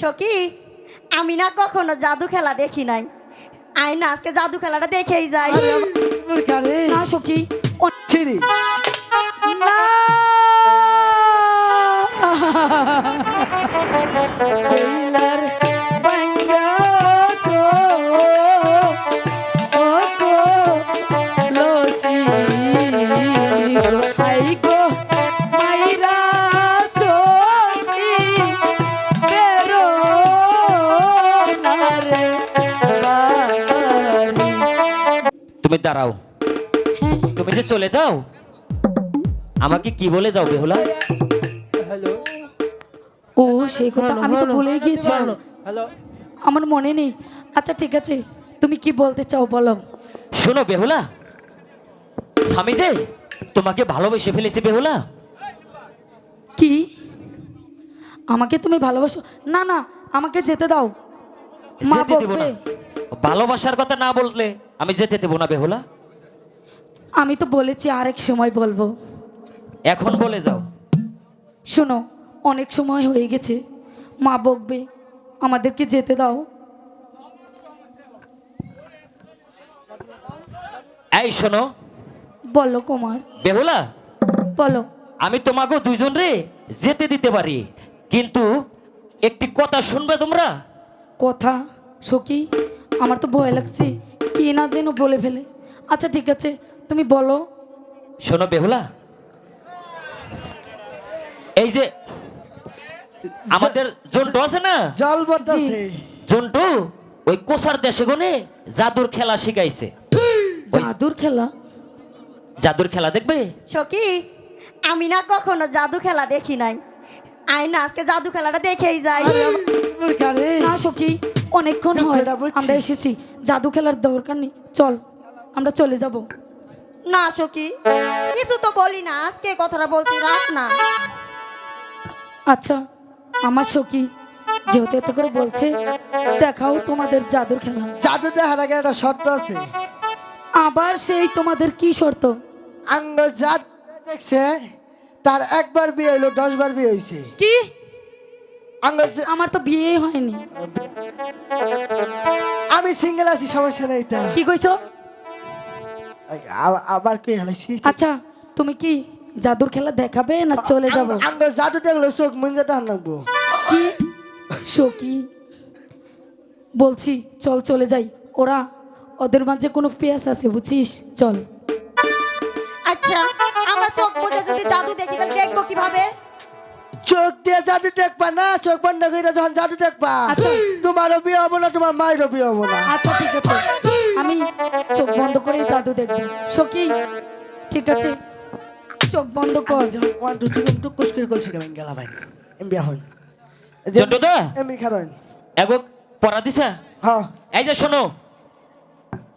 সখি আমি না কখনো জাদু খেলা দেখি নাই। আই না আজকে জাদু খেলাটা দেখেই যাই। না সখি। না। বেলার তুমি দাঁড়াও। হ্যাঁ। তুমি যে চলে যাও আমাকে কি বলে যাও বেহুলা? ও সেই কথা আমি তো ভুলেই গিয়েছিলাম। হ্যালো। আমার মনে নেই। আচ্ছা ঠিক আছে। তুমি কি বলতে চাও বলো। শোনো বেহুলা আমি যে তোমাকে ভালোবেসে ফেলেছি বেহুলা। কি? আমাকে তুমি ভালোবাসো? না না আমাকে যেতে দাও। মা যেতে দেবো না। বকবে। ভালোবাসার কথা না বললে আমি যেতে দেবো না বেহুলা? আমি তো বলেছি আরেক সময় বলব। এখন বলে যাও। শোনো অনেক সময় হয়ে গেছে। মা বকবে আমাদেরকে যেতে দাও। এই শোনো। বলো কুমার। বেহুলা? বলো। আমি তোমাকে দুজন রে যেতে দিতে পারি কিন্তু একটি কথা শুনবে তোমরা? কথা সখী? আমার তো ভয় লাগছে কি না যেন বলে ফেলে। আচ্ছা ঠিক আছে তুমি বলো। শোনো বেহুলা এই যে আমাদের জন্টু আছে না? জল জন্টু ওই কোষার দেশে গনে জাদুর খেলা শিখাইছে। জাদুর খেলা? জাদুর খেলা দেখবে? সখি আমি না কখনো জাদু খেলা দেখি নাই। আই না আজকে জাদু খেলাটা দেখেই যাই। না সখী অনেকক্ষণ হয়। আমরা এসেছি। জাদু খেলার দরকার নেই। চল আমরা চলে যাব। না সখি কিছু তো বলি না। আজকে কথাটা বলছি রাখ না। আচ্ছা আমার সখী যেহেতু এত করে বলছে দেখাও তোমাদের জাদুর খেলা। জাদু দেখার আগে একটা শর্ত আছে। আবার সেই তোমাদের কি শর্ত? আঙ্গ জাত দেখছে? তার একবার বিয়ে হইল দশ বার বিয়ে হয়েছে কি? আমার তো বিয়ে হয়নি। আমি সিঙ্গেল আছি সমস্যা নেই এটা। কি কইছো? আবার কি হালাইছি? আচ্ছা তুমি কি জাদুর খেলা দেখাবে না চলে যাব? জাদু দেখল চোখ মুঞ্জা দেখান লাগবো। কি? সখী? বলছি চল চলে যাই। ওরা ওদের মাঝে কোনো পেঁয়াজ আছে বুঝছিস? চল। আচ্ছা। আমরা যদি জাদু দেখি তাহলে দেখব কীভাবে? চোখ দিয়ে জাদু দেখবা না? চোখ বন্ধ করে যখন জাদু দেখবা আচ্ছা। তোমারও বিয়ে হব না তোমার মায়েরও বিয়ে হব না। আচ্ছা ঠিক আছে। আমি চোখ বন্ধ করে জাদু দেখব। সখী ঠিক আছে? চোখ বন্ধ কর। যখন ওয়ান টু থ্রি টুক কুস করে গেলা ভাই। এম বিয়া হন এগো পড়া দিছা? হ্যাঁ। এই যে শোনো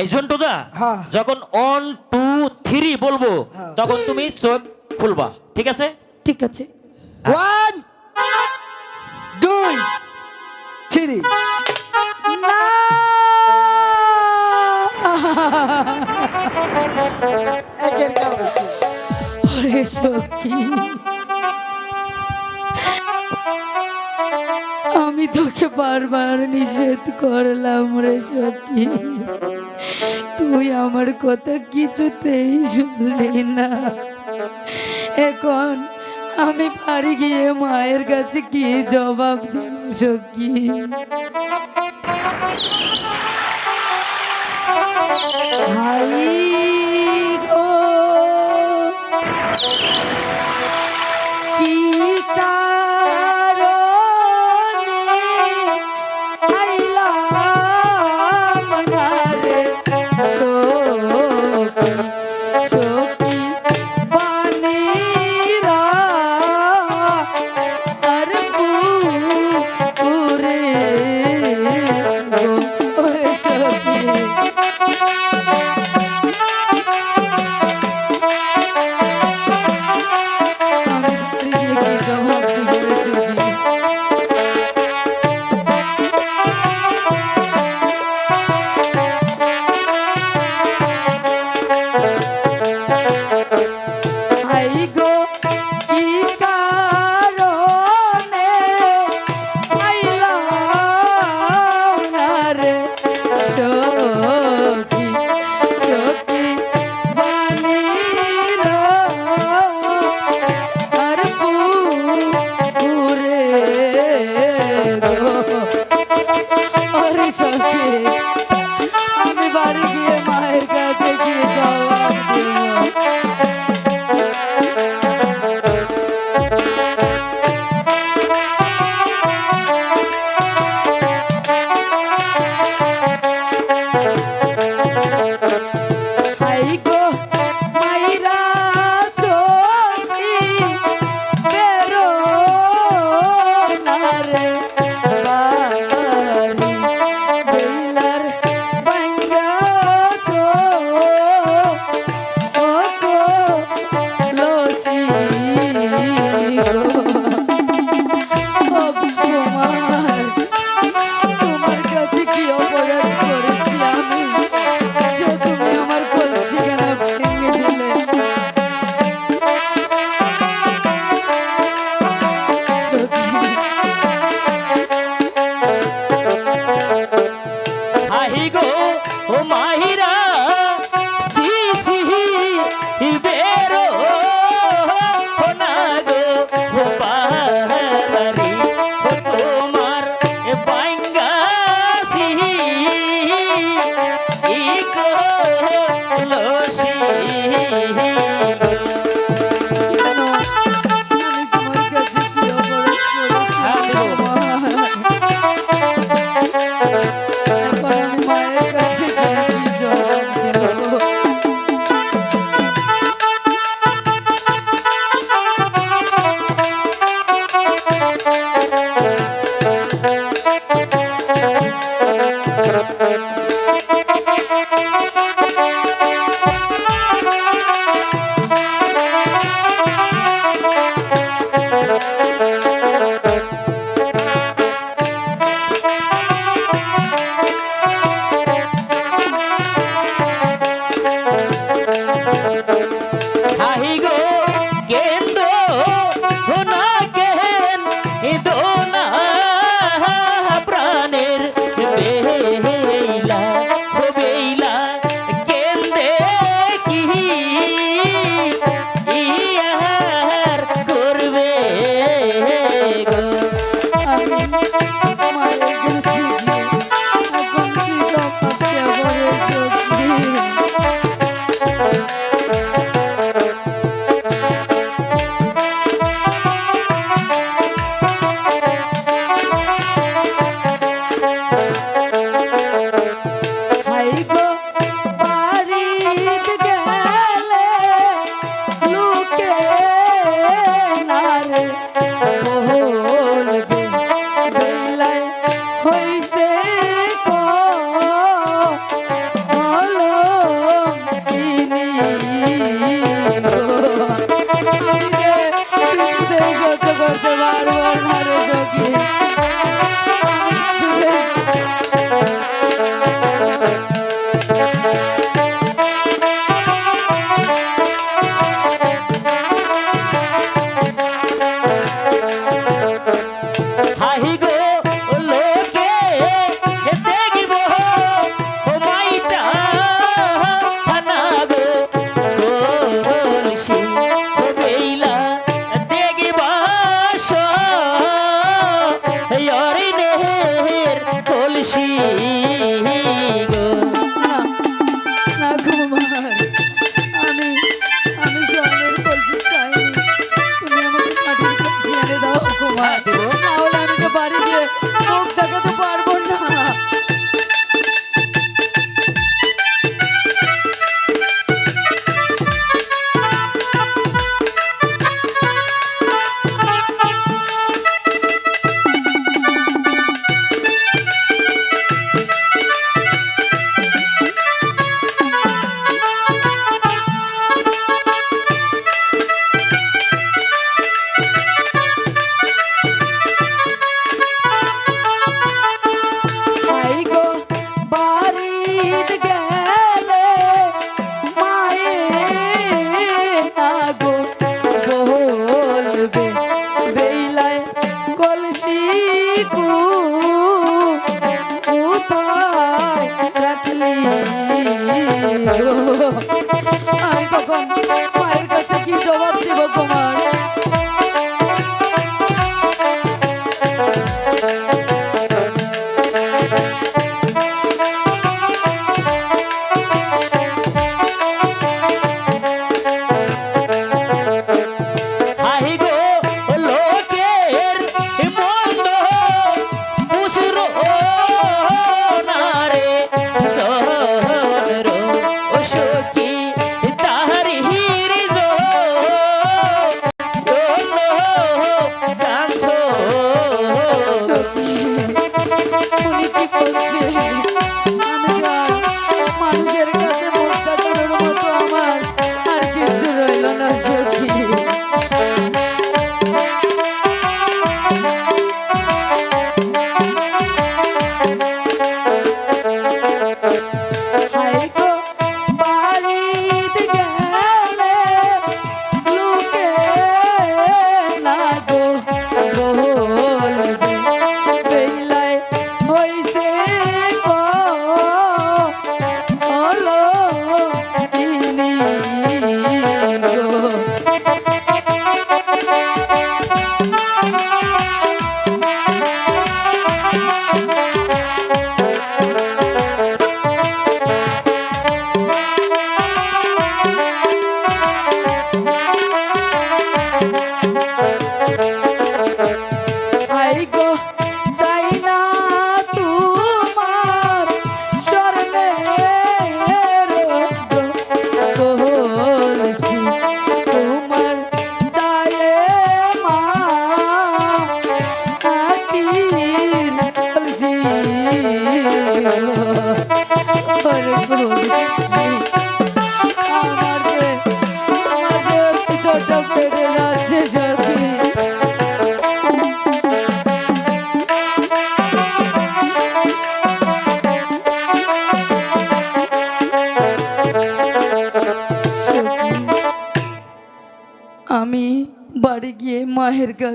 এই জন্টু দা হ্যাঁ। যখন অন টু থ্রি বলব হ্যাঁ। তখন তুমি চোখ খুলবা ঠিক আছে? ঠিক আছে। ওয়ান দুই থ্রি না! একের কাম ওরে আমি তোকে বারবার নিষেধ করলাম রে সখী তুই আমার কথা কিছুতেই শুনলি না। এখন আমি পারি গিয়ে মায়ের কাছে কি জবাব দেব সখী? কি কা কি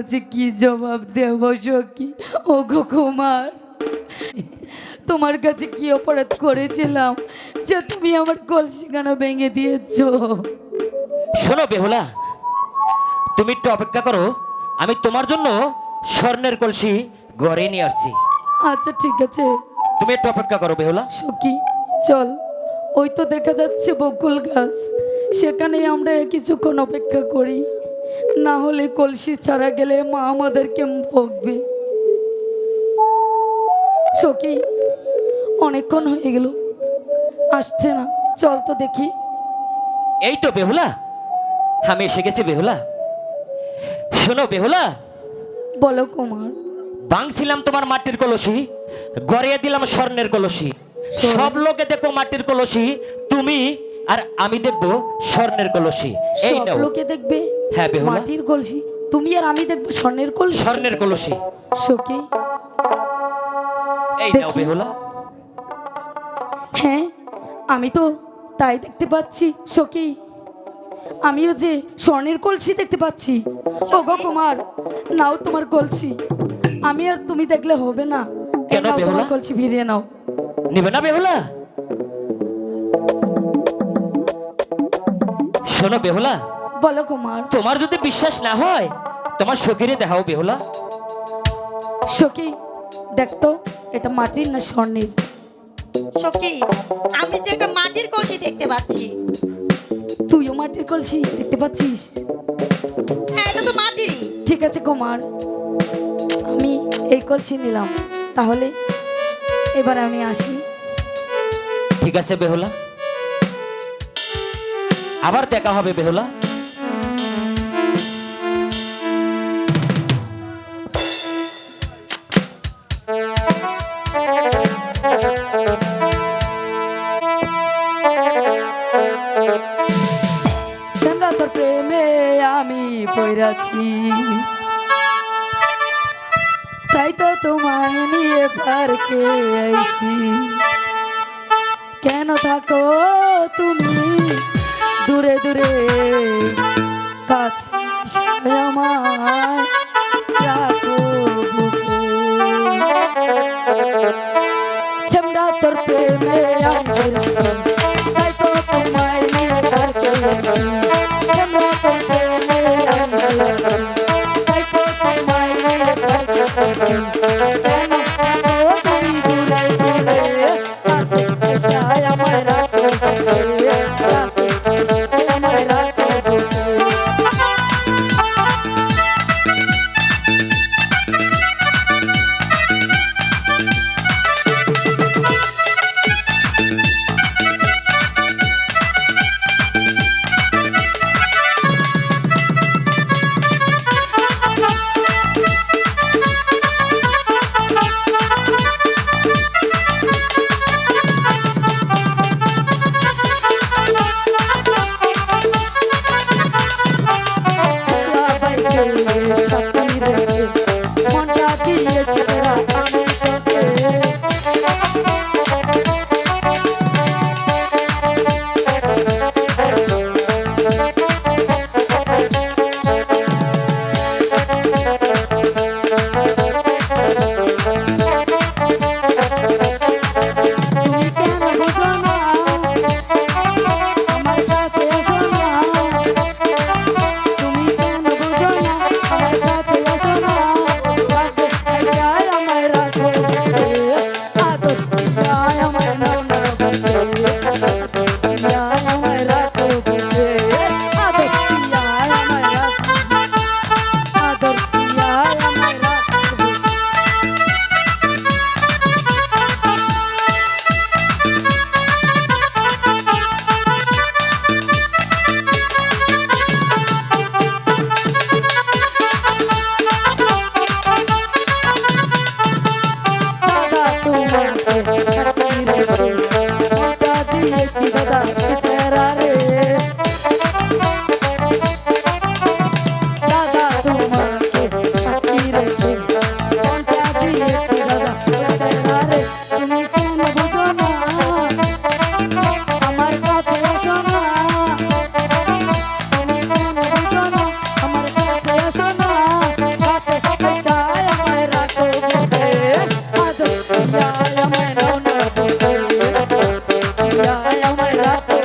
কাছে কি জবাব দেব সখী? ও গো কুমার তোমার কাছে কি অপরাধ করেছিলাম যে তুমি আমার কলসিখানা ভেঙে দিয়েছ? শোনো বেহুলা তুমি একটু অপেক্ষা করো আমি তোমার জন্য স্বর্ণের কলসি ঘরে নিয়ে আসছি। আচ্ছা ঠিক আছে। তুমি একটু অপেক্ষা করো বেহুলা। সখী চল ওই তো দেখা যাচ্ছে বকুল গাছ সেখানে আমরা কিছুক্ষণ অপেক্ষা করি। না হলে কলসি ছাড়া গেলে মা আমাদেরকে বকবে। সখী অনেকক্ষণ হয়ে গেল। আসছে না। চল তো দেখি। এই তো বেহুলা। আমি এসে গেছি বেহুলা। শোনো বেহুলা। বলো কুমার। বাংছিলাম তোমার মাটির কলসি গড়িয়ে দিলাম স্বর্ণের কলসি। সব লোকে দেখব মাটির কলসি তুমি আর আমি দেখব স্বর্ণের কলসি। এই লোকে দেখবে? হ্যাঁ, বেহুলা। মাটির কলসি। তুমি আর আমি দেখব স্বর্ণের কলসি। স্বর্ণের কলসি। সখী। এই নাও বেহুলা হ্যাঁ আমি তো তাই দেখতে পাচ্ছি সখী। আমিও যে স্বর্ণের কলসি দেখতে পাচ্ছি। ওগো কুমার নাও তোমার কলসি। আমি আর তুমি দেখলে হবে না। কেন তোমার বেহুলা? কলসি ফিরিয়ে নাও। নিবে না বেহুলা শোনো বেহুলা বলো কুমার। তোমার যদি বিশ্বাস না হয় তোমার সখীরে দেখাও বেহুলা সখী দেখতো এটা মাটির না স্বর্ণের? সখী আমি যে একটা মাটির কলসি দেখতে পাচ্ছি। তুইও মাটির কলসি দেখতে পাচ্ছিস? হ্যাঁ এটা তো মাটিরই। ঠিক আছে কুমার আমি এই কলসি নিলাম। তাহলে এবার আমি আসি। ঠিক আছে বেহুলা। আবার দেখা হবে বেহুলা। প্রেমে আমি পড়াছি। তাই তো তোমায় নিয়ে পারকে আইছি। কেন থাকো তুমি দূরে দূরে? কাছে আমায় তোর প্রেমে আমার Thank you.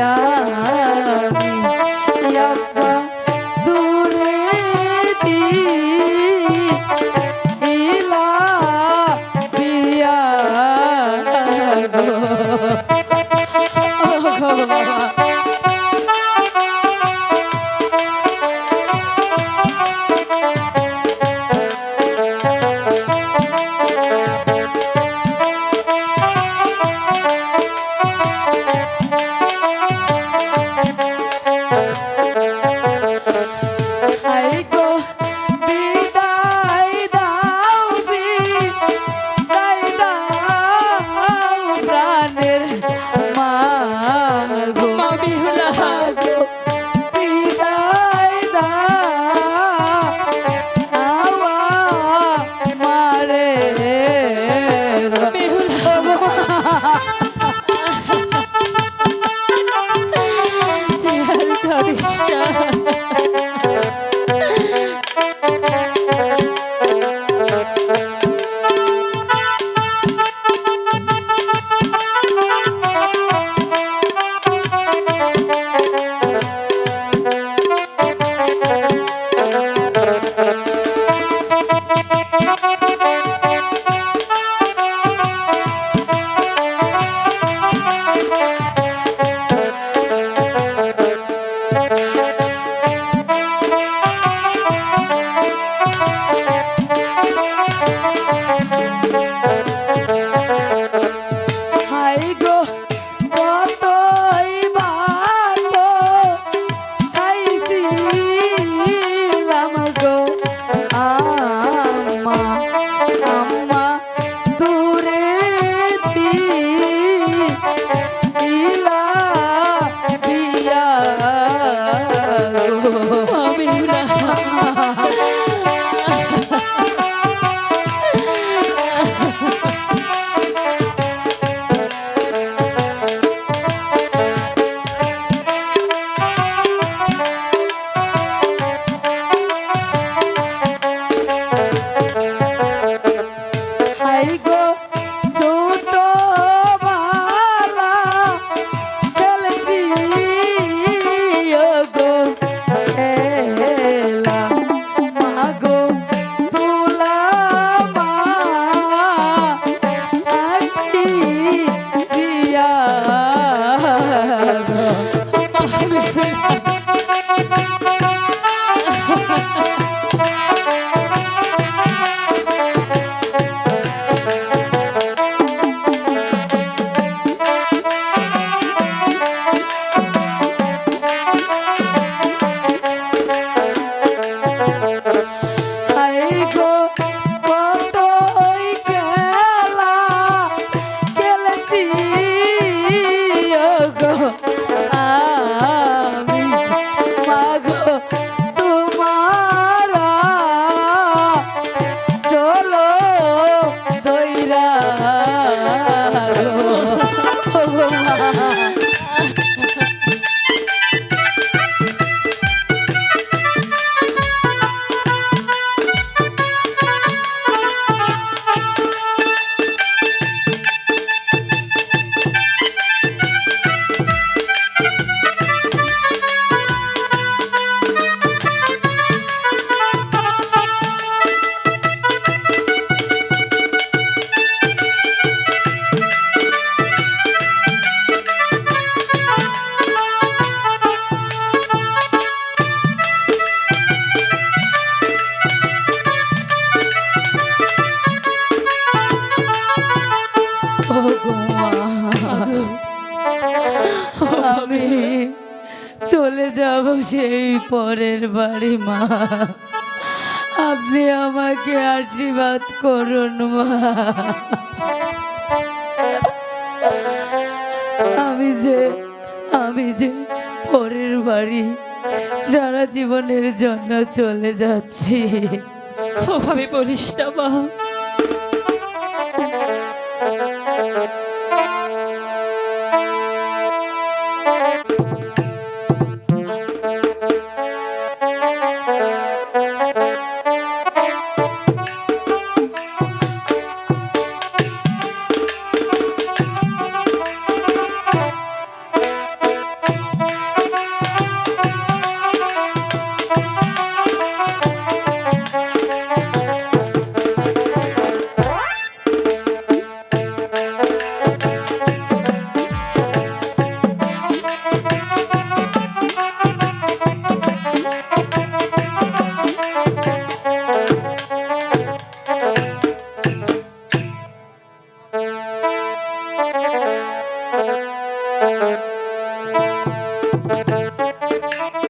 আমি পরের বাড়ি, মা। আপনি আমাকে আশীর্বাদ করুন, মা। আমি যে আমি যে পরের বাড়ি, সারা জীবনের জন্য চলে যাচ্ছি। ওভাবে বলিস না, মা।